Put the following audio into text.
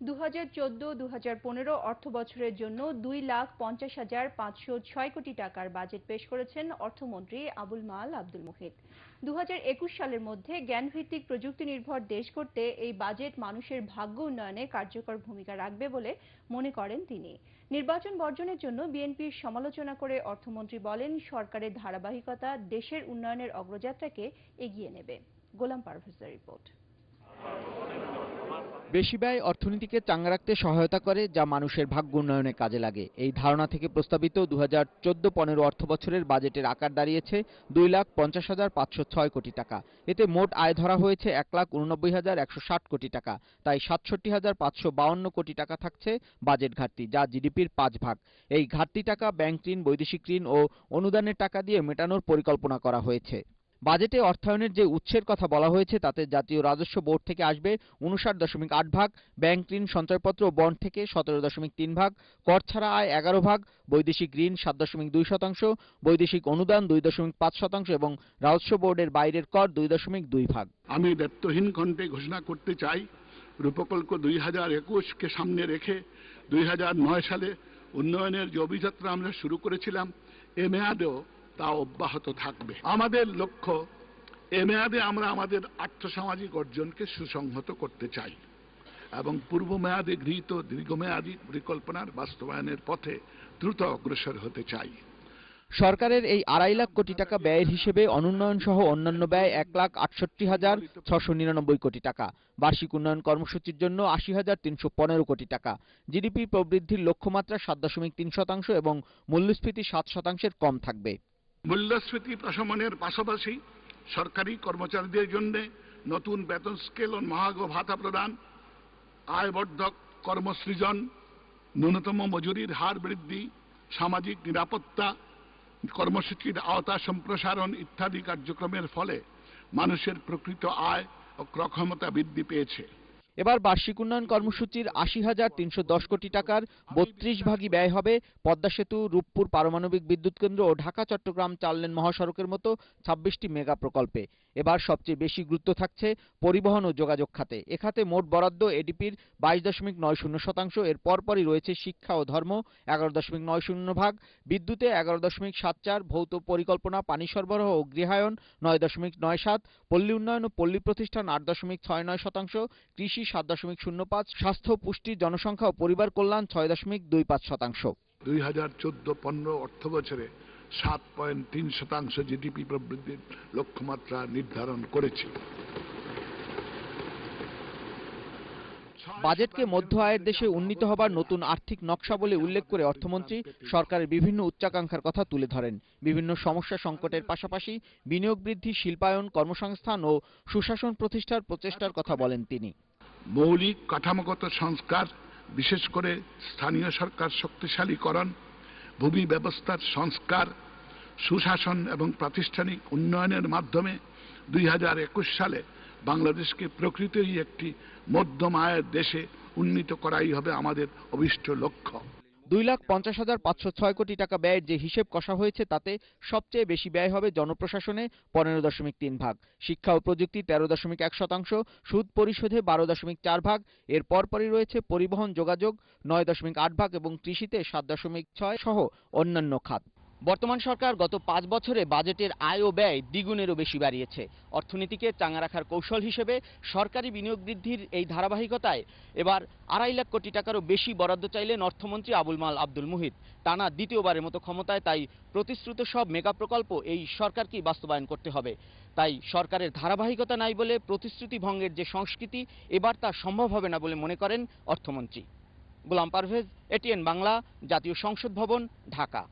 দু হাজার চোদ্দ দু পনেরো অর্থ জন্য দুই লাখ পঞ্চাশ হাজার পাঁচশো ছয় কোটি টাকার বাজেট পেশ করেছেন অর্থমন্ত্রী আবুল মাল আব্দুল মুহিত। দু একুশ সালের মধ্যে জ্ঞানভিত্তিক প্রযুক্তি নির্ভর দেশ করতে এই বাজেট মানুষের ভাগ্য উন্নয়নে কার্যকর ভূমিকা রাখবে বলে মনে করেন তিনি। নির্বাচন বর্জনের জন্য বিএনপির সমালোচনা করে অর্থমন্ত্রী বলেন, সরকারের ধারাবাহিকতা দেশের উন্নয়নের অগ্রযাত্রাকে এগিয়ে নেবে। গোলাম পারভেজের রিপোর্ট। বেশি ব্যয় অর্থনীতিকে চাঙ্গা রাখতে সহায়তা করে, যা মানুষের ভাগ্য উন্নয়নে কাজে লাগে। এই ধারণা থেকে প্রস্তাবিত দু হাজার চোদ্দ পনেরো অর্থ বছরের বাজেটের আকার দাঁড়িয়েছে দুই লাখ পঞ্চাশ হাজার পাঁচশো ছয় কোটি টাকা। এতে মোট আয় ধরা হয়েছে এক লাখ উননব্বই হাজার একশো ষাট কোটি টাকা। তাই সাতষট্টি হাজার পাঁচশো বাউন্ন কোটি টাকা থাকছে বাজেট ঘাটতি, যা জিডিপির পাঁচ ভাগ। এই ঘাটতি টাকা ব্যাংক ঋণ, বৈদেশিক ঋণ ও অনুদানের টাকা দিয়ে মেটানোর পরিকল্পনা করা হয়েছে। বাজেটে অর্থায়নের যে উৎসের কথা বলা হয়েছে, তাতে জাতীয় রাজস্ব বোর্ড থেকে আসবে উনষাট দশমিক আট ভাগ, ব্যাংক ঋণ সঞ্চয়পত্র ও বন্ড থেকে সতেরো দশমিক তিন ভাগ, কর ছাড়া আয় এগারো ভাগ, বৈদেশিক ঋণ সাত দশমিক দুই শতাংশ, বৈদেশিক অনুদান দুই দশমিক পাঁচ শতাংশ এবং রাজস্ব বোর্ডের বাইরের কর দুই দশমিক দুই ভাগ। আমি দায়িত্বহীন কণ্ঠে ঘোষণা করতে চাই, রূপকল্প দুই হাজার একুশকে সামনে রেখে দুই হাজার নয় সালে উন্নয়নের যে অভিযাত্রা আমরা শুরু করেছিলাম, এ মেয়াদেও তা অব্যাহত থাকবে। আমাদের লক্ষ্য, এ মেয়াদে আমরা আমাদের আর্থসামাজিক অর্জনকে সুসংহত করতে চাই এবং পূর্ব মেয়াদে গৃহীত দীর্ঘমেয়াদী পরিকল্পনার বাস্তবায়নের পথে দ্রুত অগ্রসর হতে চাই। সরকারের এই আড়াই লাখ কোটি টাকা ব্যয়ের হিসেবে অনুন্নয়ন সহ অন্যান্য ব্যয় এক লাখ আটষট্টি হাজার ছশো নিরানব্বই কোটি টাকা। বার্ষিক উন্নয়ন কর্মসূচির জন্য আশি হাজার তিনশো পনেরো কোটি টাকা। জিডিপি প্রবৃদ্ধির লক্ষ্যমাত্রা সাত দশমিক তিন শতাংশ এবং মূল্যস্ফীতি সাত শতাংশের কম থাকবে। মূল্যস্ফীতি প্রশমনের পাশাপাশি সরকারি কর্মচারীদের জন্য নতুন বেতন স্কেল ও মহার্ঘ ভাতা প্রদান, আয়বর্ধক কর্মসৃজন, ন্যূনতম মজুরির হার বৃদ্ধি, সামাজিক নিরাপত্তা, কর্মসূচির আওতা সম্প্রসারণ ইত্যাদি কার্যক্রমের ফলে মানুষের প্রকৃত আয় ও ক্রয়ক্ষমতা বৃদ্ধি পেয়েছে। এবার বার্ষিক উন্নয়ন কর্মসূচির আশি হাজার তিনশো দশ কোটি টাকার বত্রিশ ভাগই ব্যয় হবে পদ্মা সেতু, রূপপুর পারমাণবিক বিদ্যুৎ কেন্দ্র ও ঢাকা, চট্টগ্রাম চারলেন মহাসড়কের মতো ছাব্বিশটি মেগা প্রকল্পে। এবার সবচেয়ে বেশি গুরুত্ব থাকছে পরিবহন ও যোগাযোগ খাতে। এ খাতে মোট বরাদ্দ এডিপির বাইশ দশমিক নয় শূন্য শতাংশ, এর পরপরই রয়েছে শিক্ষা ও ধর্ম এগারো দশমিক নয় শূন্য ভাগ, বিদ্যুতে এগারো দশমিক সাত চার, ভৌত পরিকল্পনা, পানি সরবরাহ ও গৃহায়ন নয় দশমিক নয় সাত, পল্লী উন্নয়ন ও পল্লী প্রতিষ্ঠান আট দশমিক ছয় নয় শতাংশ, কৃষি সাত দশমিক শূন্য পাঁচ স্বাস্থ্য পুষ্টি জনসংখ্যা ও পরিবার কল্যাণ ছয় দশমিক দুই পাঁচ শতাংশ। দুই হাজার চোদ্দ পনেরো অর্থ বছরে সাত পয়েন্ট তিন শতাংশ জিডিপি প্রবৃদ্ধির লক্ষ্যমাত্রা নির্ধারণ করেছে। বাজেটকে মধ্য আয়ের দেশে উন্নীত হবার নতুন আর্থিক নকশা বলে উল্লেখ করে অর্থমন্ত্রী সরকারের বিভিন্ন উচ্চাকাঙ্ক্ষার কথা তুলে ধরেন। বিভিন্ন সমস্যা সংকটের পাশাপাশি বিনিয়োগ বৃদ্ধি শিল্পায়ন কর্মসংস্থান ও সুশাসন প্রতিষ্ঠার প্রচেষ্টার কথা বলেন তিনি। মৌলিক কাঠামোগত সংস্কার, বিশেষ করে স্থানীয় সরকার শক্তিশালীকরণ, ভূমি ব্যবস্থার সংস্কার, সুশাসন এবং প্রাতিষ্ঠানিক উন্নয়নের মাধ্যমে দুই হাজার একুশ সালে বাংলাদেশকে প্রকৃতই একটি মধ্যম আয়ের দেশে উন্নীত করাই হবে আমাদের অভিষ্ট লক্ষ্য। দুই লাখ পঞ্চাশ হাজার পাঁচশো ছয় কোটি টাকা ব্যয়ের যে হিসেব কষা হয়েছে, তাতে সবচেয়ে বেশি ব্যয় হবে জনপ্রশাসনে পনেরো দশমিক তিন ভাগ। শিক্ষা ও প্রযুক্তি তেরো দশমিক এক শতাংশ, সুদ পরিশোধে বারো দশমিক চার ভাগ, এর পরপরই রয়েছে পরিবহন যোগাযোগ নয় দশমিক আট ভাগ এবং কৃষিতে সাত দশমিক ছয় সহ অন্যান্য খাত। বর্তমান সরকার গত পাঁচ বছরে বাজেটের আয় ও ব্যয় দ্বিগুণেরও বেশি বাড়িয়েছে। অর্থনীতিকে চাঙা রাখার কৌশল হিসেবে সরকারি বিনিয়োগ বৃদ্ধির এই ধারাবাহিকতায় এবার আড়াই লাখ কোটি টাকারও বেশি বরাদ্দ চাইলেন অর্থমন্ত্রী আবুল মাল আব্দুল মুহিত। টানা দ্বিতীয়বারের মতো ক্ষমতায়, তাই প্রতিশ্রুত সব মেগা প্রকল্প এই সরকারকেই বাস্তবায়ন করতে হবে। তাই সরকারের ধারাবাহিকতা নাই বলে প্রতিশ্রুতি ভঙ্গের যে সংস্কৃতি, এবার তা সম্ভব হবে না বলে মনে করেন অর্থমন্ত্রী। গোলাম পারভেজ, এটিএন বাংলা, জাতীয় সংসদ ভবন, ঢাকা।